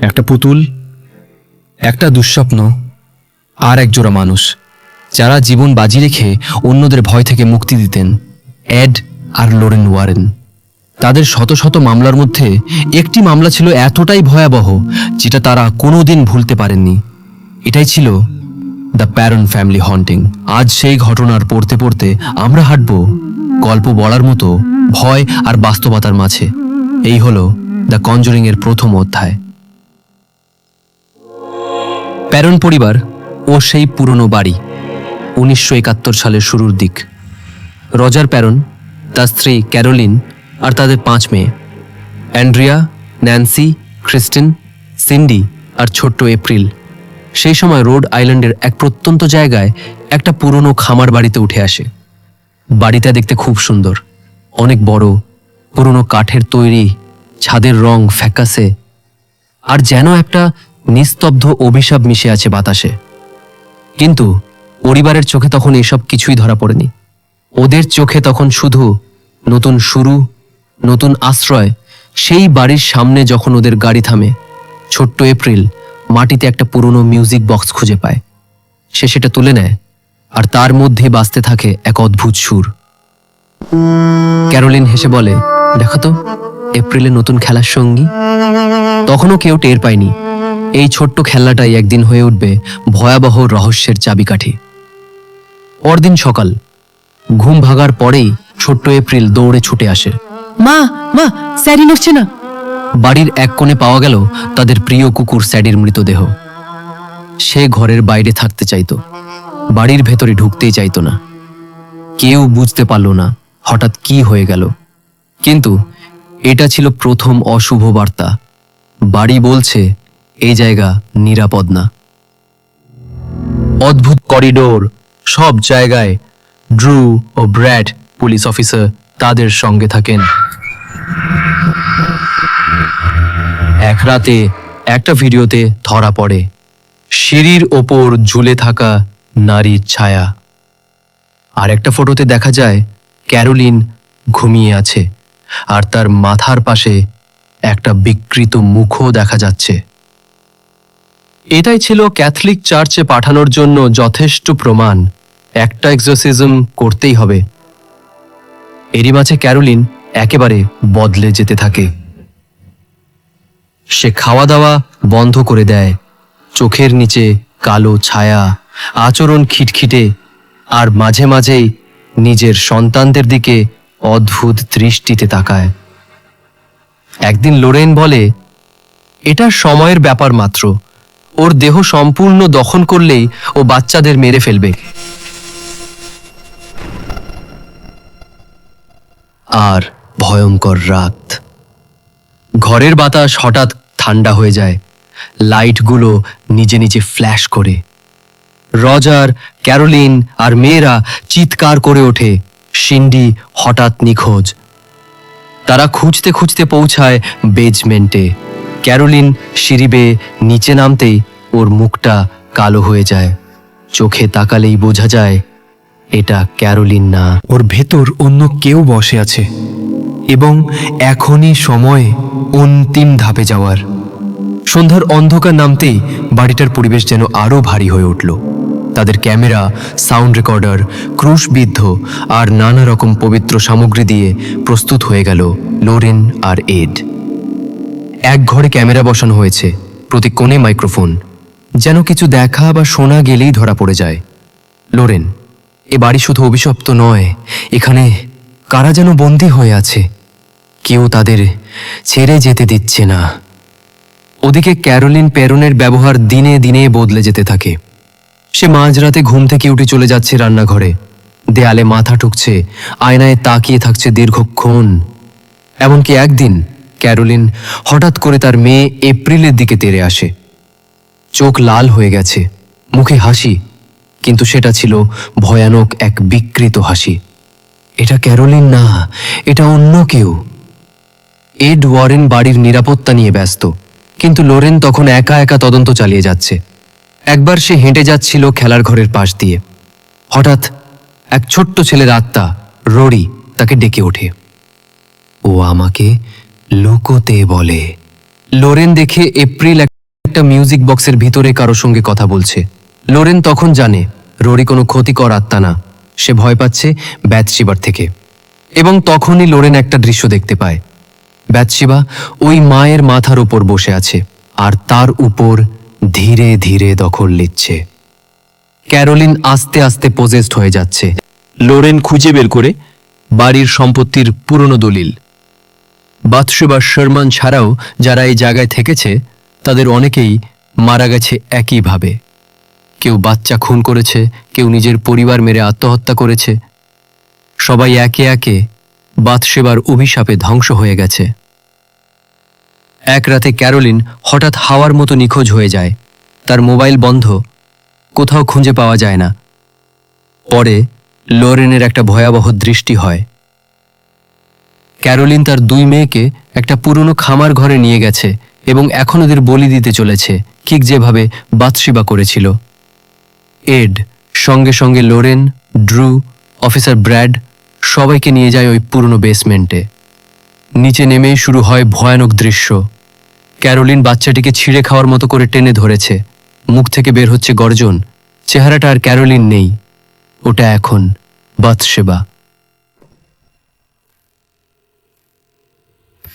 একটা পুতুল, একটা দুঃস্বপ্ন, আর এক জোড়া মানুষ, যারা জীবন বাজি রেখে অন্যদের ভয় থেকে মুক্তি দিতেন, এড আর লোরেন ওয়ারেন। তাদের শত শত মামলার মধ্যে একটি মামলা ছিল এতটাই ভয়াবহ, যেটা তারা কোনোদিন ভুলতে পারেননি। এটাই ছিল দ্য প্যারন ফ্যামিলি হন্টিং। আজ সেই ঘটনার পড়তে পড়তে আমরা হাঁটব গল্প বলার মতো ভয় আর বাস্তবতার মাঝে। এই হলো দ্য কনজুরিং এর প্রথম অধ্যায়। প্যারন পরিবার ও সেই পুরনো বাড়ি, উনিশশো একাত্তর সালের শুরুর দিক। রজার প্যারন তার স্ত্রী ক্যারোলিন আর তাদের পাঁচ মেয়ে। অ্যান্ড্রিয়া, ন্যান্সি, ক্রিস্টিন, সিন্ডি আর ছোট্ট এপ্রিল। সেই সময় রোড আইল্যান্ডের এক প্রত্যন্ত জায়গায় একটা পুরনো খামার বাড়িতে উঠে আসে। বাড়িটা দেখতে খুব সুন্দর, অনেক বড়, পুরনো কাঠের তৈরি, ছাদের রং ফ্যাকাসে। আর যেন একটা নিস্তব্ধ অভিশাপ মিশে আছে বাতাসে। কিন্তু পরিবারের চোখে তখন এসব কিছুই ধরা পড়েনি। ওদের চোখে তখন শুধু নতুন শুরু, নতুন আশ্রয়, সেই বাড়ির সামনে যখন ওদের গাড়ি থামে, ছোট্ট এপ্রিল মাটিতে একটা পুরনো মিউজিক বক্স খুঁজে পায়। সে সেটা তুলে নেয়, আর তার মধ্যে বাঁচতে থাকে এক অদ্ভুত সুর। ক্যারোলিন হেসে বলে, দেখো তো, এপ্রিলে নতুন খেলার সঙ্গী? তখনও কেউ টের পায়নি। এই ছোট্ট খেলনাটাই একদিন হয়ে উঠবে ভয়াবহ রহস্যের চাবিকাঠি। পরদিন সকাল ঘুম ভাগার পরেই ছোট্ট এপ্রিল দৌড়ে ছুটে আসে। মা মা স্যারি নড়ছে না। বাড়ির এক কোণে পাওয়া গেল তাদের প্রিয় কুকুর স্যাডির মৃতদেহ। সে ঘরের বাইরে থাকতে চাইতো। বাড়ির ভেতরে ঢুকতেই চাইতো না। কেউ বুঝতে পারল না হঠাৎ কি হয়ে গেল। কিন্তু এটা ছিল প্রথম অশুভ বার্তা। বাড়ি বলছে এই জায়গা নিরাপদ না। অদ্ভুত করিডোর সব জায়গায় ড্রু ও ব্র্যাড পুলিশ অফিসার তাদের সঙ্গে থাকেন। এক রাতে একটা ভিডিওতে ধরা পড়ে। সিঁড়ির ওপর ঝুলে থাকা নারীর ছায়া। আর একটা ফটোতে দেখা যায়, ক্যারোলিন ঘুমিয়ে আছে, আর তার মাথার পাশে একটা বিকৃত মুখও দেখা যাচ্ছে। এটাই ছিল ক্যাথলিক চার্চে পাঠানোর জন্য যথেষ্ট প্রমাণ। একটা এক্সোসিজম করতেই হবে। এরই মাঝে ক্যারোলিন একেবারে বদলে যেতে থাকে। সে খাওয়া দাওয়া বন্ধ করে দেয়। চোখের নিচে কালো ছায়া, আচরণ খিটখিটে, আর মাঝে মাঝেই নিজের সন্তানদের দিকে অদ্ভুত দৃষ্টিতে তাকায়। একদিন লোরেন বলে, এটা সময়ের ব্যাপার মাত্র। ওর দেহ সম্পূর্ণ দখল করলেই ও বাচ্চাদের মেরে ফেলবে। আর ভয়ঙ্কর রাত। ঘরের বাতাস হঠাৎ ঠান্ডা হয়ে যায়। লাইটগুলো নিজে নিজে ফ্ল্যাশ করে। রজার, ক্যারোলিন আর মেয়েরা চিৎকার করে ওঠে। সিন্ডি হঠাৎ নিখোঁজ। তারা খুঁজতে খুঁজতে পৌঁছায় বেজমেন্টে। ক্যারোলিন বেয়ে নিচে নামতেই ওর মুখটা কালো হয়ে যায়। চোখে তাকালেই বোঝা যায়, এটা ক্যারোলিন না। ওর ভেতর অন্য কেউ বসে আছে এবং এখনই সময় অন্তিম ধাপে যাওয়ার। সন্ধ্যার অন্ধকার নামতেই বাড়িটার পরিবেশ যেন আরও ভারী হয়ে উঠল। তাদের ক্যামেরা, সাউন্ড রেকর্ডার, ক্রুশবিদ্ধ আর নানা রকম পবিত্র সামগ্রী দিয়ে প্রস্তুত হয়ে গেল লোরেন আর এড। এক ঘরে ক্যামেরা বসানো হয়েছে, প্রতি কোণে মাইক্রোফোন। যেন কিছু দেখা বা শোনা গেলেই ধরা পড়ে যায়। লোরেন, এ বাড়ি শুধু অভিশপ্ত নয়, এখানে কারা যেন বন্দী হয়ে আছে? কেউ তাদের ছেড়ে যেতে দিচ্ছে না। ওদিকে ক্যারোলিন প্যারনের ব্যবহার দিনে দিনে বদলে যেতে থাকে। সে মাঝরাতে ঘুম থেকে উঠে চলে যাচ্ছে রান্নাঘরে। দেয়ালে মাথা ঠুকছে, আয়নায় তাকিয়ে থাকছে দীর্ঘক্ষণ। এমনকি একদিন ক্যারোলিন হঠাৎ করে তার মেয়ে এপ্রিলের দিকে তেড়ে আসে। চোখ লাল হয়ে গেছে, মুখে হাসি, কিন্তু সেটা ছিল ভয়ানক এক বিকৃত হাসি। এটা ক্যারোলিন না, এটা অন্য কেউ। এড ওয়ারেন বাড়ির নিরাপত্তা নিয়ে ব্যস্ত, কিন্তু লোরেন তখন একা একা তদন্ত চালিয়ে যাচ্ছে। একবার সে হেঁটে যাচ্ছিল খেলার ঘরের পাশ দিয়ে। হঠাৎ এক ছোট্ট ছেলের আত্মা রোরি তাকে ডেকে ওঠে। ও আমাকে লুকোতে বলে। লোরেন দেখে এপ্রিল একটা মিউজিক বক্সের ভিতরে কারও সঙ্গে কথা বলছে। লোরেন তখন জানে, রোরি কোনো ক্ষতিকর আত্মা না। সে ভয় পাচ্ছে ব্যাতশিবার থেকে। এবং তখনই লোরেন একটা দৃশ্য দেখতে পায়। ব্যাতশিবা ওই মায়ের মাথার উপর বসে আছে, আর তার উপর ধীরে ধীরে দখল নিচ্ছে। ক্যারোলিন আস্তে আস্তে পজেস্ট হয়ে যাচ্ছে। লোরেন খুঁজে বের করে বাড়ির সম্পত্তির পুরনো দলিল। বাথসেবা শর্মান ছাড়াও যারা এই জায়গায় থেকেছে, তাদের অনেকেই মারা গেছে একইভাবে কেউ বাচ্চা খুন করেছে, কেউ নিজের পরিবার মেরে আত্মহত্যা করেছে। সবাই একে একে বাথসেবার অভিশাপে ধ্বংস হয়ে গেছে। এক রাতে ক্যারোলিন হঠাৎ হাওয়ার মতো নিখোঁজ হয়ে যায়। তার মোবাইল বন্ধ, কোথাও খুঁজে পাওয়া যায় না। পরে লোরেনের একটা ভয়াবহ দৃষ্টি হয়। ক্যারোলিন তার দুই মেয়েকে একটা পুরনো খামার ঘরে নিয়ে গেছে এবং এখন ওদের বলি দিতে চলেছে ঠিক যেভাবে বাতশিবা করেছিল। এড, সঙ্গে সঙ্গে লোরেন, ড্রু, অফিসার ব্র্যাড, সবাইকে নিয়ে যায় ওই পুরনো বেসমেন্টে। নিচে নেমেই শুরু হয় ভয়ানক দৃশ্য। ক্যারোলিন বাচ্চাটিকে ছিঁড়ে খাওয়ার মতো করে টেনে ধরেছে। মুখ থেকে বের হচ্ছে গর্জন, চেহারাটা আর ক্যারোলিন নেই। ওটা এখন বাথসেবা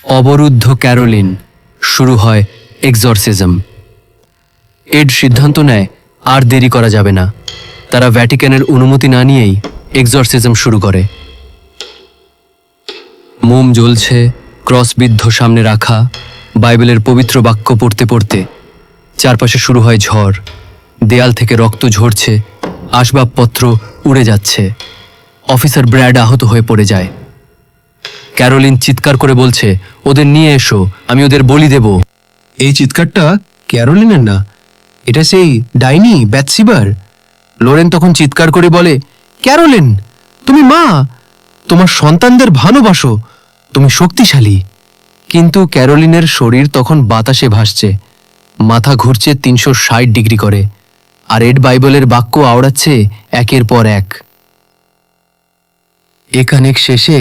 অবরুদ্ধ ক্যারোলিন শুরু হয় এক্সরসিজম। এড সিদ্ধান্ত নেয়, আর দেরি করা যাবে না। তারা ভ্যাটিকানের অনুমতি না নিয়েই এক্সরসিজম শুরু করে। মোম জ্বলছে, ক্রসবিদ্ধ সামনে রাখা, বাইবেলের পবিত্র বাক্য পড়তে পড়তে। চারপাশে শুরু হয় ঝড়। দেয়াল থেকে রক্ত ঝরছে, আসবাবপত্র উড়ে যাচ্ছে। অফিসার ব্র্যাড আহত হয়ে পড়ে যায়। ক্যারোলিন চিৎকার করে বলছে, ওদের নিয়ে এসো, আমি ওদের বলি দেব। এই চিৎকারটা ক্যারোলিনের না, এটা সেই ডাইনি ব্যাটসিবার লোরেন তখন চিৎকার করে বলে, ক্যারোলিন, তুমি মা, তোমার সন্তানদের ভালোবাসো, তুমি শক্তিশালী। কিন্তু ক্যারোলিনের শরীর তখন বাতাসে ভাসছে, মাথা ঘুরছে তিনশো ষাট ডিগ্রি করে, আর এড বাইবেলের বাক্য আওড়াচ্ছে একের পর এক। এখানেক শেষে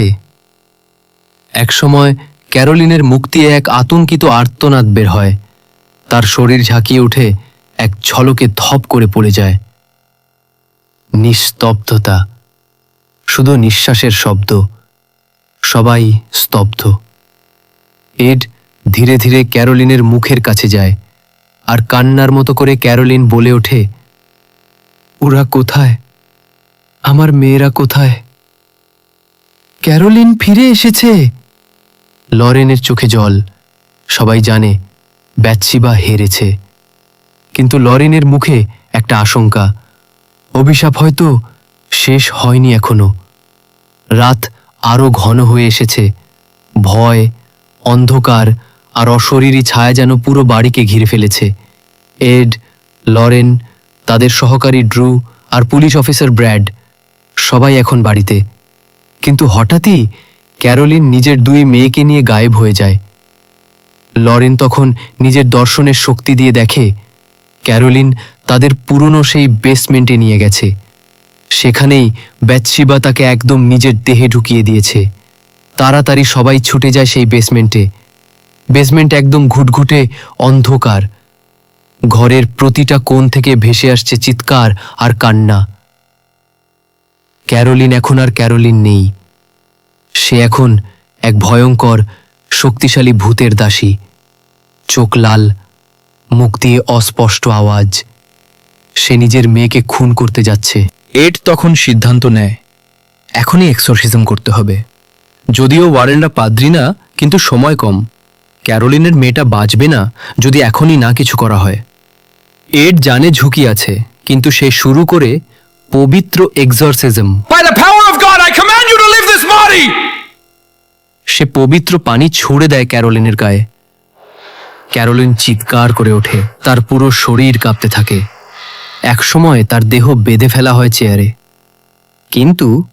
একসময় ক্যারোলিনের মুক্তি এক আতঙ্কিত আর্তনাদ বের হয়। তার শরীর ঝাঁকিয়ে উঠে এক ঝলকে ধপ করে পড়ে যায়। নিস্তব্ধতা, শুধু নিঃশ্বাসের শব্দ, সবাই স্তব্ধ। এড ধীরে ধীরে ক্যারোলিনের মুখের কাছে যায় আর কান্নার মতো করে ক্যারোলিন বলে ওঠে, ওরা কোথায়? আমার মেয়েরা কোথায়? ক্যারোলিন ফিরে এসেছে। লরেনের চোখে জল। সবাই জানে ব্যাৎসিবা হেরেছে। কিন্তু লরেনের মুখে একটা আশঙ্কা। অভিশাপ হয়তো শেষ হয়নি এখনও। রাত আরও ঘন হয়ে এসেছে। ভয়, অন্ধকার আর অশরীরী ছায়া যেন পুরো বাড়িকে ঘিরে ফেলেছে। এড, লরেন, তাদের সহকারী ড্রু আর পুলিশ অফিসার ব্র্যাড সবাই এখন বাড়িতে। কিন্তু হঠাৎই ক্যারোলিন নিজের দুই মেয়েকে নিয়ে গায়েব হয়ে যায়। লরেন তখন নিজের দর্শনের শক্তি দিয়ে দেখে, ক্যারোলিন তাদের পুরনো সেই বেসমেন্টে নিয়ে গেছে। সেখানেই ব্যাৎসিবা তাকে একদম নিজের দেহে ঢুকিয়ে দিয়েছে। তাড়াতাড়ি সবাই ছুটে যায় সেই বেসমেন্টে। বেসমেন্ট একদম ঘুটঘুটে অন্ধকার। ঘরের প্রতিটা কোণ থেকে ভেসে আসছে চিৎকার আর কান্না। ক্যারোলিন এখন আর ক্যারোলিন নেই। সে এখন এক ভয়ঙ্কর শক্তিশালী ভূতের দাসী। চোখ লাল মুখ দিয়ে অস্পষ্ট আওয়াজ। সে নিজের মেয়েকে খুন করতে যাচ্ছে। এড তখন সিদ্ধান্ত নেয় এখনই এক্সোরসিজম করতে হবে। যদিও ওয়ারেনরা পাদ্রি না কিন্তু সময় কম। ক্যারোলিনের মেয়েটা বাঁচবে না যদি এখনই না কিছু করা হয়। এড জানে ঝুঁকি আছে কিন্তু সে শুরু করে পবিত্র এক্সরসিজম। Body! সে পবিত্র পানি ছুঁড়ে দেয় ক্যারোলিনের গায়ে। ক্যারোলিন চিৎকার করে ওঠে, তার পুরো শরীর কাঁপতে থাকে। একসময় তার দেহ বেঁধে ফেলা হয় চেয়ারে। কিন্তু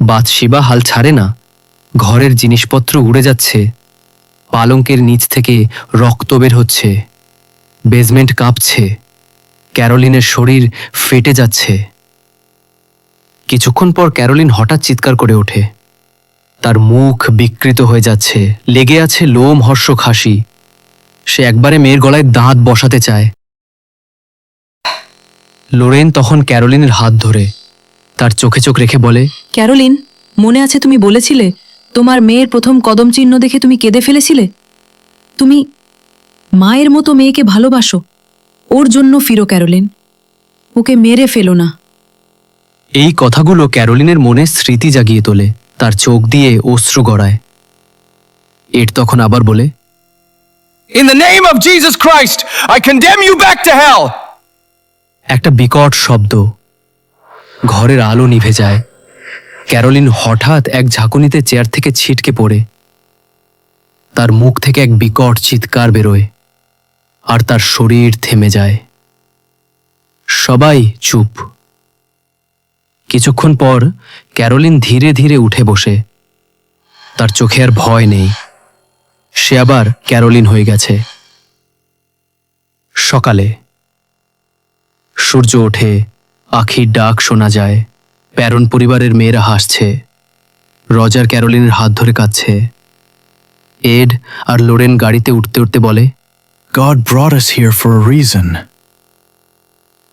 বাদশিবা হাল ছাড়ে না। ঘরের জিনিসপত্র উড়ে যাচ্ছে। পালঙ্কের নিচ থেকে রক্ত বের হচ্ছে। বেজমেন্ট কাঁপছে। ক্যারোলিনের শরীর ফেটে যাচ্ছে। কিছুক্ষণ পর ক্যারোলিন হঠাৎ চিৎকার করে ওঠে। তার মুখ বিকৃত হয়ে যাচ্ছে। লেগে আছে লোম হর্ষ খাসি সে একবারে মেয়ের গলায় দাঁত বসাতে চায়। লোরেন তখন ক্যারোলিনের হাত ধরে। তার চোখে চোখ রেখে বলে ক্যারোলিন মনে আছে তুমি বলেছিলে তোমার মেয়ের প্রথম কদম চিহ্ন দেখে তুমি কেঁদে ফেলেছিলে? তুমি মায়ের মতো মেয়েকে ভালোবাসো। ওর জন্য ফিরো ক্যারোলিন। ওকে মেরে ফেলো না। এই কথাগুলো ক্যারোলিনের মনে স্মৃতি জাগিয়ে তোলে। তার চোখ দিয়ে অশ্রু গড়ায়। এর তখন আবার বলে In the name of Jesus Christ, I condemn you back to hell. একটা বিকট শব্দ ঘরের আলো নিভে যায়। ক্যারোলিন হঠাৎ এক ঝাঁকুনিতে চেয়ার থেকে ছিটকে পড়ে। তার মুখ থেকে এক বিকট চিৎকার বেরোয় আর তার শরীর থেমে যায়। সবাই চুপ। কিছুক্ষণ পর ক্যারোলিন ধীরে ধীরে উঠে বসে তার চোখে আর ভয় নেই সে আবার ক্যারোলিন হয়ে গেছে সকালে সূর্য ওঠে আখির ডাক শোনা যায় প্যারন পরিবারের মেয়েরা হাসছে রজার ক্যারোলিনের হাত ধরে কাঁদছে এড আর লোরেন গাড়িতে উঠতে উঠতে বলে God brought us here for a reason.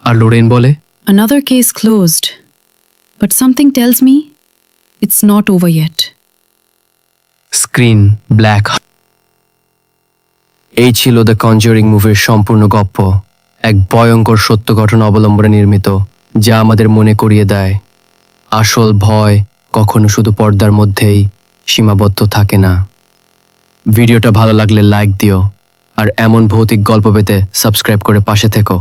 আর লোরেন বলে Another case closed. But something tells me it's not over yet. Screen black এই ছিল দ্য কনজিউরিং মুভির সম্পূর্ণ গপ্প, এক ভয়ঙ্কর সত্য ঘটনা অবলম্বনে নির্মিত, যা আমাদের মনে করিয়ে দেয়। আসল ভয় কখনো শুধু পর্দার মধ্যেই সীমাবদ্ধ থাকে না। ভিডিওটা ভালো লাগলে লাইক দিও, আর এমন ভৌতিক গল্প পেতে সাবস্ক্রাইব করে পাশে থেকো।